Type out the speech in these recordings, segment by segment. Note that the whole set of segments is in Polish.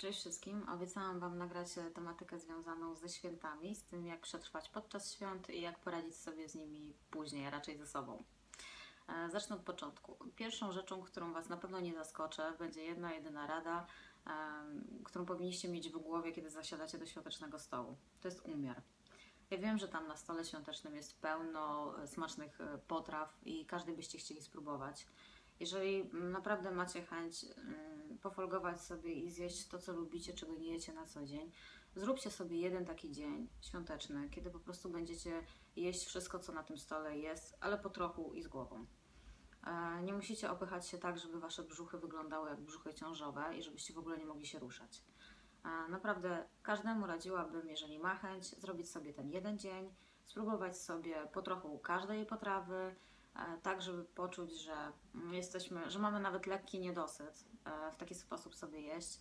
Cześć wszystkim. Obiecałam Wam nagrać e, tematykę związaną ze świętami, z tym jak przetrwać podczas świąt i jak poradzić sobie z nimi później, a raczej ze sobą. E, zacznę od początku. Pierwszą rzeczą, którą Was na pewno nie zaskoczę, będzie jedna, jedyna rada, którą powinniście mieć w głowie, kiedy zasiadacie do świątecznego stołu. To jest umiar. Ja wiem, że tam na stole świątecznym jest pełno e, smacznych potraw i każdy byście chcieli spróbować. Jeżeli naprawdę macie chęć pofolgować sobie i zjeść to, co lubicie, czego nie jecie na co dzień, zróbcie sobie jeden taki dzień świąteczny, kiedy po prostu będziecie jeść wszystko, co na tym stole jest, ale po trochu i z głową. E, nie musicie opychać się tak, żeby wasze brzuchy wyglądały jak brzuchy ciążowe i żebyście w ogóle nie mogli się ruszać. E, naprawdę każdemu radziłabym, jeżeli ma chęć, zrobić sobie ten jeden dzień, spróbować sobie po trochu każdej potrawy, tak żeby poczuć, że jesteśmy, że mamy nawet lekki niedosyt, e, w taki sposób sobie jeść.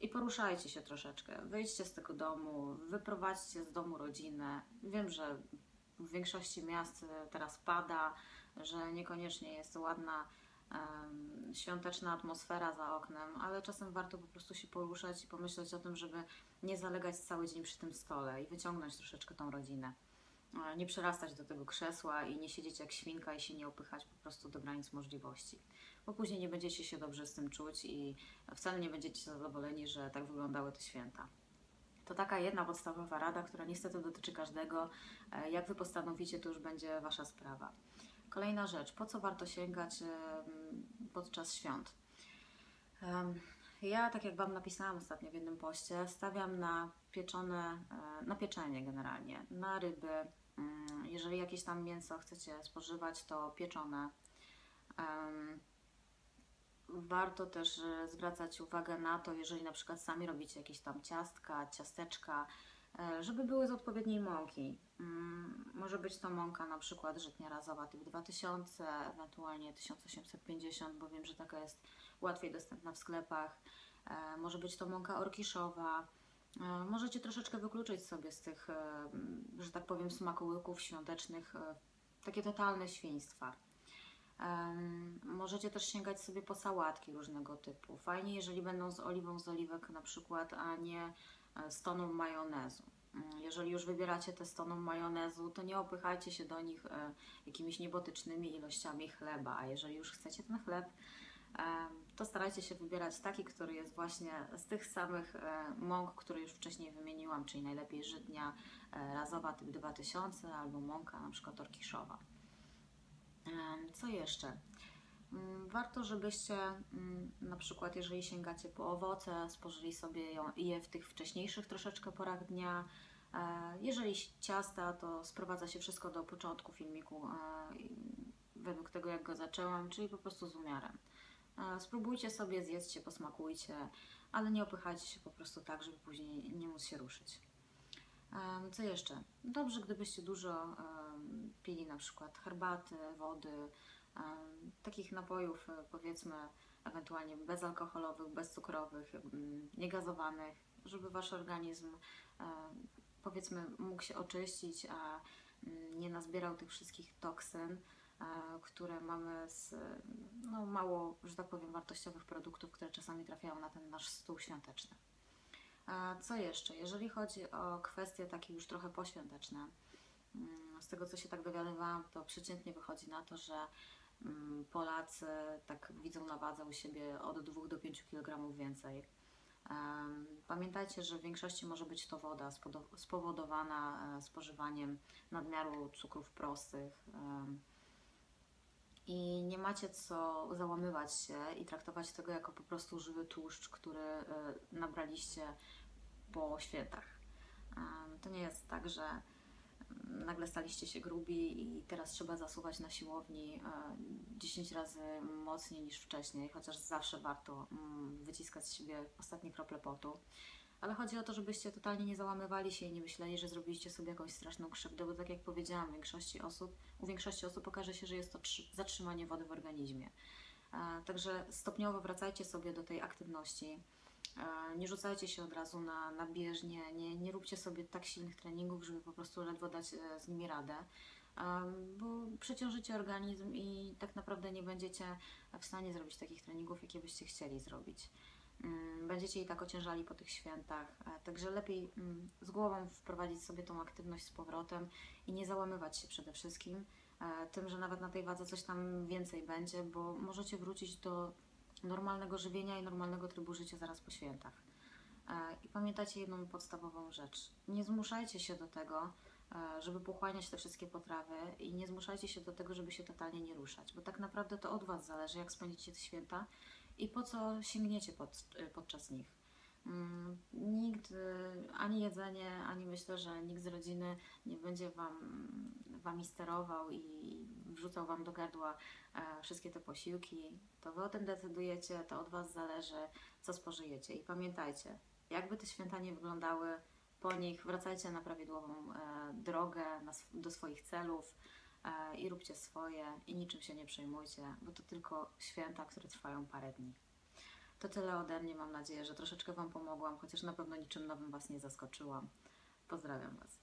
I poruszajcie się troszeczkę, wyjdźcie z tego domu, wyprowadźcie z domu rodzinę. Wiem, że w większości miast teraz pada, że niekoniecznie jest ładna świąteczna atmosfera za oknem, ale czasem warto po prostu się poruszać i pomyśleć o tym, żeby nie zalegać cały dzień przy tym stole i wyciągnąć troszeczkę tą rodzinę nie przerastać do tego krzesła i nie siedzieć jak świnka i się nie opychać po prostu do granic możliwości. Bo później nie będziecie się dobrze z tym czuć i wcale nie będziecie zadowoleni, że tak wyglądały te święta. To taka jedna podstawowa rada, która niestety dotyczy każdego. E, jak Wy postanowicie, to już będzie Wasza sprawa. Kolejna rzecz, po co warto sięgać podczas świąt? Ja, tak jak Wam napisałam ostatnio w jednym poście, stawiam na pieczone, e, na pieczenie generalnie, na ryby, Mm, jeżeli jakieś tam mięso chcecie spożywać, to pieczone. Warto też e, zwracać uwagę na to, jeżeli na przykład sami robicie jakieś tam ciastka, ciasteczka, e, żeby były z odpowiedniej mąki. Może być to mąka na przykład żytnia razowa typ 2000, ewentualnie 1850, bo wiem, że taka jest łatwiej dostępna w sklepach. E, może być to mąka orkiszowa, E, możecie troszeczkę wykluczyć sobie z tych, e, że tak powiem, smakołyków świątecznych takie totalne świństwa. Możecie też sięgać sobie po sałatki różnego typu. Fajnie, jeżeli będą z oliwą z oliwek na przykład, a nie z toną majonezu. Mm, jeżeli już wybieracie te z toną majonezu, to nie opychajcie się do nich jakimiś niebotycznymi ilościami chleba. A jeżeli już chcecie ten chleb, to starajcie się wybierać taki, który jest właśnie z tych samych e, mąk, które już wcześniej wymieniłam, czyli najlepiej żydnia e, razowa typ 2000 albo mąka na przykład orkiszowa. Co jeszcze? Mm, warto, żebyście mm, na przykład, jeżeli sięgacie po owoce, spożyli sobie je w tych wcześniejszych troszeczkę porach dnia. E, jeżeli ciasta, to sprowadza się wszystko do początku filmiku, według tego jak go zaczęłam, czyli po prostu z umiarem. Spróbujcie sobie, zjedzcie, posmakujcie, ale nie opychajcie się po prostu tak, żeby później nie móc się ruszyć. Co jeszcze? Dobrze, gdybyście dużo pili na przykład herbaty, wody, takich napojów e, powiedzmy ewentualnie bezalkoholowych, bezcukrowych, niegazowanych, żeby wasz organizm powiedzmy mógł się oczyścić, a nie nazbierał tych wszystkich toksyn które mamy z no, mało, że tak powiem, wartościowych produktów, które czasami trafiają na ten nasz stół świąteczny. Co jeszcze? Jeżeli chodzi o kwestie takie już trochę poświąteczne, mm, z tego co się tak dowiadywałam, to przeciętnie wychodzi na to, że mm, Polacy tak widzą na wadze u siebie od 2 do 5 kg więcej. Pamiętajcie, że w większości może być to woda spowodowana e, spożywaniem nadmiaru cukrów prostych, i nie macie co załamywać się i traktować tego jako po prostu żywy tłuszcz, który e, nabraliście po świętach. To nie jest tak, że mm, nagle staliście się grubi i teraz trzeba zasuwać na siłowni 10 e, razy mocniej niż wcześniej, chociaż zawsze warto mm, wyciskać z siebie ostatnie krople potu ale chodzi o to, żebyście totalnie nie załamywali się i nie myśleli, że zrobiliście sobie jakąś straszną krzywdę, bo tak jak powiedziałam, większości osób, u większości osób okaże się, że jest to zatrzymanie wody w organizmie. E, także stopniowo wracajcie sobie do tej aktywności. Nie rzucajcie się od razu na, na bieżnię, nie, nie róbcie sobie tak silnych treningów, żeby po prostu ledwo dać e, z nimi radę, bo przeciążycie organizm i tak naprawdę nie będziecie w stanie zrobić takich treningów, jakie byście chcieli zrobić. Mm, Będziecie i tak ociężali po tych świętach, e, także lepiej mm, z głową wprowadzić sobie tą aktywność z powrotem i nie załamywać się przede wszystkim e, tym, że nawet na tej wadze coś tam więcej będzie, bo możecie wrócić do normalnego żywienia i normalnego trybu życia zaraz po świętach. E, I pamiętajcie jedną podstawową rzecz. Nie zmuszajcie się do tego, e, żeby pochłaniać te wszystkie potrawy i nie zmuszajcie się do tego, żeby się totalnie nie ruszać, bo tak naprawdę to od Was zależy, jak spędzicie te święta i po co sięgniecie pod, e, podczas nich. Mm, Nikt, ani jedzenie, ani myślę, że nikt z rodziny nie będzie wam, Wami sterował i wrzucał Wam do gardła e, wszystkie te posiłki. To Wy o tym decydujecie, to od Was zależy, co spożyjecie. I pamiętajcie, jakby te święta nie wyglądały, po nich wracajcie na prawidłową e, drogę do swoich celów e, i róbcie swoje i niczym się nie przejmujcie, bo to tylko święta, które trwają parę dni. To tyle ode mnie. Mam nadzieję, że troszeczkę Wam pomogłam, chociaż na pewno niczym nowym Was nie zaskoczyłam. Pozdrawiam Was.